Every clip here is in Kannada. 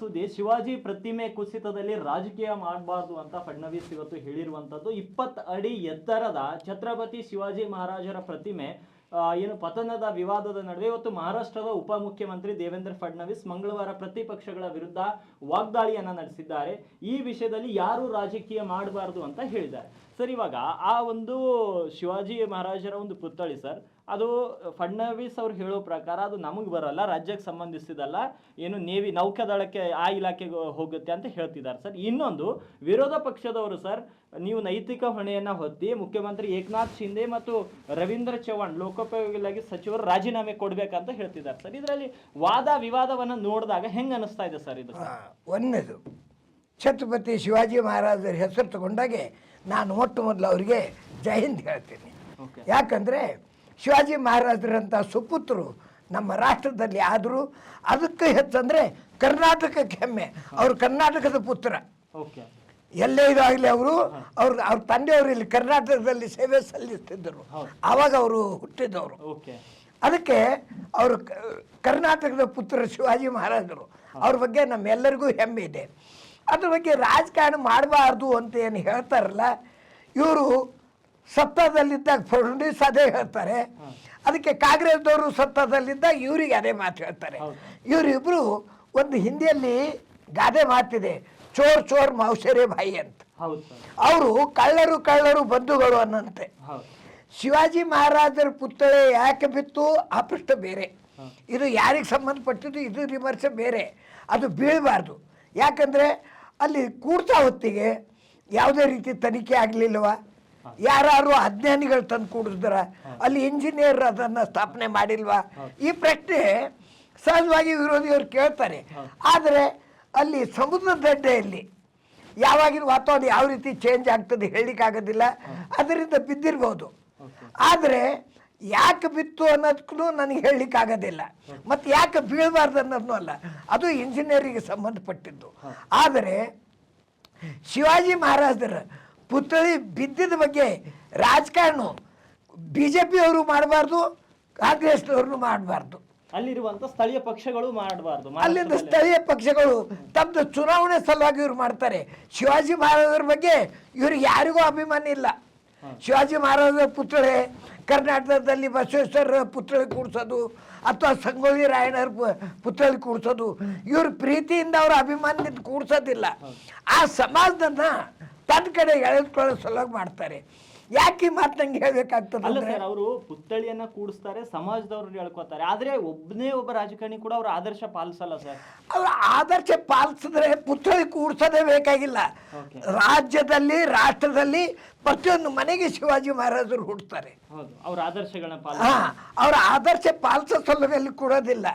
ಸುದ್ದಿ, ಶಿವಾಜಿ ಪ್ರತಿಮೆ ಕುಸಿತದಲ್ಲಿ ರಾಜಕೀಯ ಮಾಡಬಾರ್ದು ಅಂತ ಫಡ್ನವೀಸ್ ಇವತ್ತು ಹೇಳಿರುವಂತದ್ದು. ಇಪ್ಪತ್ತು ಅಡಿ ಎತ್ತರದ ಛತ್ರಪತಿ ಶಿವಾಜಿ ಮಹಾರಾಜರ ಪ್ರತಿಮೆ ಏನು ಪತನದ ವಿವಾದದ ನಡುವೆ ಇವತ್ತು ಮಹಾರಾಷ್ಟ್ರದ ಉಪಮುಖ್ಯಮಂತ್ರಿ ದೇವೇಂದ್ರ ಫಡ್ನವೀಸ್ ಮಂಗಳವಾರ ಪ್ರತಿಪಕ್ಷಗಳ ವಿರುದ್ಧ ವಾಗ್ದಾಳಿಯನ್ನ ನಡೆಸಿದ್ದಾರೆ. ಈ ವಿಷಯದಲ್ಲಿ ಯಾರು ರಾಜಕೀಯ ಮಾಡಬಾರ್ದು ಅಂತ ಹೇಳಿದ್ದಾರೆ. ಸರ್, ಇವಾಗ ಆ ಒಂದು ಶಿವಾಜಿ ಮಹಾರಾಜರ ಒಂದು ಪುತ್ಥಳಿ ಸರ್, ಅದು ಫಡ್ನವೀಸ್ ಅವ್ರು ಹೇಳೋ ಪ್ರಕಾರ ಅದು ನಮಗೆ ಬರಲ್ಲ, ರಾಜ್ಯಕ್ಕೆ ಸಂಬಂಧಿಸಿದಲ್ಲ, ಏನು ನೇವಿ ನೌಕಾದಳಕ್ಕೆ ಆ ಇಲಾಖೆಗೆ ಹೋಗುತ್ತೆ ಅಂತ ಹೇಳ್ತಿದ್ದಾರೆ ಸರ್. ಇನ್ನೊಂದು, ವಿರೋಧ ಪಕ್ಷದವರು ಸರ್, ನೀವು ನೈತಿಕ ಹೊಣೆಯನ್ನು ಹೊತ್ತಿ ಮುಖ್ಯಮಂತ್ರಿ ಏಕನಾಥ್ ಶಿಂದೆ ಮತ್ತು ರವೀಂದ್ರ ಚೌಹಾಣ್ ಲೋಕೋಪಯೋಗಿಲಾಗಿ ಸಚಿವರು ರಾಜೀನಾಮೆ ಕೊಡ್ಬೇಕಂತ ಹೇಳ್ತಿದ್ದಾರೆ ಸರ್. ಇದರಲ್ಲಿ ವಾದ ವಿವಾದವನ್ನ ನೋಡಿದಾಗ ಹೆಂಗ್ ಅನಿಸ್ತಾ ಇದೆ ಸರ್ ಇದು? ಒಂದೇದು ಛತ್ರಪತಿ ಶಿವಾಜಿ ಮಹಾರಾಜರ ಹೆಸರು ತಗೊಂಡಾಗೆ ನಾನು ಮೊಟ್ಟ ಮೊದಲು ಅವರಿಗೆ ಜೈ ಹಿಂದ್ ಹೇಳ್ತೀನಿ. ಯಾಕಂದರೆ ಶಿವಾಜಿ ಮಹಾರಾಜರಂಥ ಸುಪುತ್ರರು ನಮ್ಮ ರಾಷ್ಟ್ರದಲ್ಲಿ ಆದರೂ ಅದಕ್ಕೆ ಹೆಚ್ಚಂದರೆ ಕರ್ನಾಟಕಕ್ಕೆ ಹೆಮ್ಮೆ. ಅವರು ಕರ್ನಾಟಕದ ಪುತ್ರ. ಎಲ್ಲೇ ಇದಾಗಲಿ ಅವರು ಅವ್ರ ಅವ್ರ ತಂದೆಯವರು ಇಲ್ಲಿ ಕರ್ನಾಟಕದಲ್ಲಿ ಸೇವೆ ಸಲ್ಲಿಸ್ತಿದ್ದರು. ಆವಾಗ ಅವರು ಹುಟ್ಟಿದವರು. ಅದಕ್ಕೆ ಅವರು ಕರ್ನಾಟಕದ ಪುತ್ರ ಶಿವಾಜಿ ಮಹಾರಾಜರು. ಅವ್ರ ಬಗ್ಗೆ ನಮ್ಮೆಲ್ಲರಿಗೂ ಹೆಮ್ಮೆ ಇದೆ. ಅದ್ರ ಬಗ್ಗೆ ರಾಜಕಾರಣ ಮಾಡಬಾರ್ದು ಅಂತ ಏನು ಹೇಳ್ತಾರಲ್ಲ ಇವರು ಸತ್ತದಲ್ಲಿದ್ದಾಗ ಫಡ್ನವೀಸ್ ಅದೇ ಹೇಳ್ತಾರೆ. ಅದಕ್ಕೆ ಕಾಂಗ್ರೆಸ್ದವರು ಸತ್ತದಲ್ಲಿದ್ದಾಗ ಇವರಿಗೆ ಅದೇ ಮಾತು ಹೇಳ್ತಾರೆ. ಇವರಿಬ್ಬರು ಒಂದು ಹಿಂದಿಯಲ್ಲಿ ಗಾದೆ ಮಾತಿದೆ ಚೋರ್ ಚೋರ್ ಮೌಸರೆ ಬಾಯಿ ಅಂತ. ಅವರು ಕಳ್ಳರು ಕಳ್ಳರು ಬಂಧುಗಳು ಅನ್ನಂತೆ ಶಿವಾಜಿ ಮಹಾರಾಜರ ಪುತ್ತಳೆ ಯಾಕೆ ಬಿತ್ತು? ಆ ಪೃಷ್ಠ ಬೇರೆ ಇದು ಯಾರಿಗೆ ಸಂಬಂಧಪಟ್ಟಿದ್ದು? ಇದು ವಿಮರ್ಶೆ ಬೇರೆ. ಅದು ಬೀಳಬಾರ್ದು. ಯಾಕಂದರೆ ಅಲ್ಲಿ ಕೂಡ್ತಾ ಹೊತ್ತಿಗೆ ಯಾವುದೇ ರೀತಿ ತನಿಖೆ ಆಗಲಿಲ್ವ? ಯಾರು ಅಜ್ಞಾನಿಗಳು ತಂದು ಕೂಡಿಸಿದ್ರ ಅಲ್ಲಿ ಇಂಜಿನಿಯರ್ ಅದನ್ನು ಸ್ಥಾಪನೆ ಮಾಡಿಲ್ವಾ? ಈ ಪ್ರಶ್ನೆ ಸಹಜವಾಗಿ ವಿರೋಧಿಯವರು ಕೇಳ್ತಾರೆ. ಆದರೆ ಅಲ್ಲಿ ಸಮುದ್ರ ದಡ್ಡೆಯಲ್ಲಿ ಯಾವಾಗಿನ ವಾತಾವರಣ ಯಾವ ರೀತಿ ಚೇಂಜ್ ಆಗ್ತದೆ ಹೇಳಲಿಕ್ಕಾಗೋದಿಲ್ಲ. ಅದರಿಂದ ಬಿದ್ದಿರ್ಬೋದು. ಆದರೆ ಯಾಕೆ ಬಿತ್ತು ಅನ್ನೋದಕ್ಕೂ ನನಗೆ ಹೇಳಲಿಕ್ಕಾಗೋದಿಲ್ಲ. ಮತ್ತು ಯಾಕೆ ಬೀಳಬಾರ್ದು ಅನ್ನೋದನ್ನೂ ಅಲ್ಲ. ಅದು ಇಂಜಿನಿಯರಿಗೆ ಸಂಬಂಧಪಟ್ಟಿದ್ದು. ಆದರೆ ಶಿವಾಜಿ ಮಹಾರಾಜರ ಪುತ್ಥಳಿ ಬಿದ್ದಿದ ಬಗ್ಗೆ ರಾಜಕಾರಣ ಬಿ ಜೆ ಪಿಯವರು ಮಾಡಬಾರ್ದು ಕಾಂಗ್ರೆಸ್ನವ್ರನ್ನು ಮಾಡಬಾರ್ದು. ಅಲ್ಲಿರುವಂತ ಸ್ಥಳೀಯ ಪಕ್ಷಗಳು ಮಾಡಬಾರ್ದು. ಅಲ್ಲಿಂದ ಸ್ಥಳೀಯ ಪಕ್ಷಗಳು ತಮ್ಮದು ಚುನಾವಣೆ ಸಲುವಾಗಿ ಇವ್ರು ಮಾಡ್ತಾರೆ. ಶಿವಾಜಿ ಮಹಾರಾಜರ ಬಗ್ಗೆ ಇವ್ರಿಗೆ ಯಾರಿಗೂ ಅಭಿಮಾನ ಇಲ್ಲ. ಶಿವಾಜಿ ಮಹಾರಾಜರ ಪುತ್ಥಳಿ ಕರ್ನಾಟಕದಲ್ಲಿ ಬಸವೇಶ್ವರ ಪುತ್ಥಳಿ ಕೂಡ್ಸೋದು ಅಥವಾ ಸಂಗೊಳ್ಳಿ ರಾಯಣ್ಣರ ಪು- ಪುತ್ಥಳಿ ಕೂಡ್ಸೋದು ಇವ್ರ ಪ್ರೀತಿಯಿಂದ ಅವ್ರ ಅಭಿಮಾನದಿಂದ ಕೂಡ್ಸೋದಿಲ್ಲ ಆ ಸಮಾಜದನ್ನ ತನ್ನ ಕಡೆ ಎಳೆದುಕೊಳ್ಳೋ ಸಲುವಾಗಿ ಮಾಡ್ತಾರೆ ಯಾಕೆ ಮಾತಂಗೆ ಮಾತು ಹೇಳ್ಬೇಕಾಗ್ತದೆ ಅಲ್ಲ ಸರ್ ಅವರು ಪುತ್ಥಳಿಯನ್ನ ಕೂಡಿಸ್ತಾರೆ ಸಮಾಜದವ್ರು ಹೇಳ್ಕೊತಾರೆ ಆದ್ರೆ ಒಬ್ಬನೇ ಒಬ್ಬ ರಾಜಕಾರಣಿ ಕೂಡ ಅವ್ರ ಆದರ್ಶ ಪಾಲಿಸಲ್ಲ ಸರ್. ಅವ್ರ ಆದರ್ಶ ಪಾಲಿಸಿದ್ರೆ ಪುತ್ಥಳಿ ಕೂಡ್ಸೋದೇ ಬೇಕಾಗಿಲ್ಲ. ರಾಜ್ಯದಲ್ಲಿ ರಾಷ್ಟ್ರದಲ್ಲಿ ಪ್ರತಿಯೊಂದು ಮನೆಗೆ ಶಿವಾಜಿ ಮಹಾರಾಜರು ಹುಡ್ತಾರೆ ಅವ್ರ ಆದರ್ಶಗಳನ್ನ ಪಾಲ ಅವರ ಆದರ್ಶ ಪಾಲಿಸೋ ಸಲುವಾಗಿ ಕೊಡೋದಿಲ್ಲ.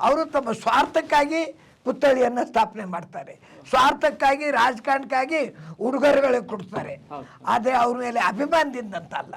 ಅವರು ತಮ್ಮ ಸ್ವಾರ್ಥಕ್ಕಾಗಿ ಪುತ್ಥಳಿಯನ್ನು ಸ್ಥಾಪನೆ ಮಾಡ್ತಾರೆ. ಸ್ವಾರ್ಥಕ್ಕಾಗಿ ರಾಜಕಾರಣಕ್ಕಾಗಿ ಉಡುಗೊರೆಗಳಿಗೆ ಕೊಡ್ತಾರೆ. ಆದರೆ ಅವ್ರ ಮೇಲೆ ಅಭಿಮಾನದಿಂದ ಅಂತ ಅಲ್ಲ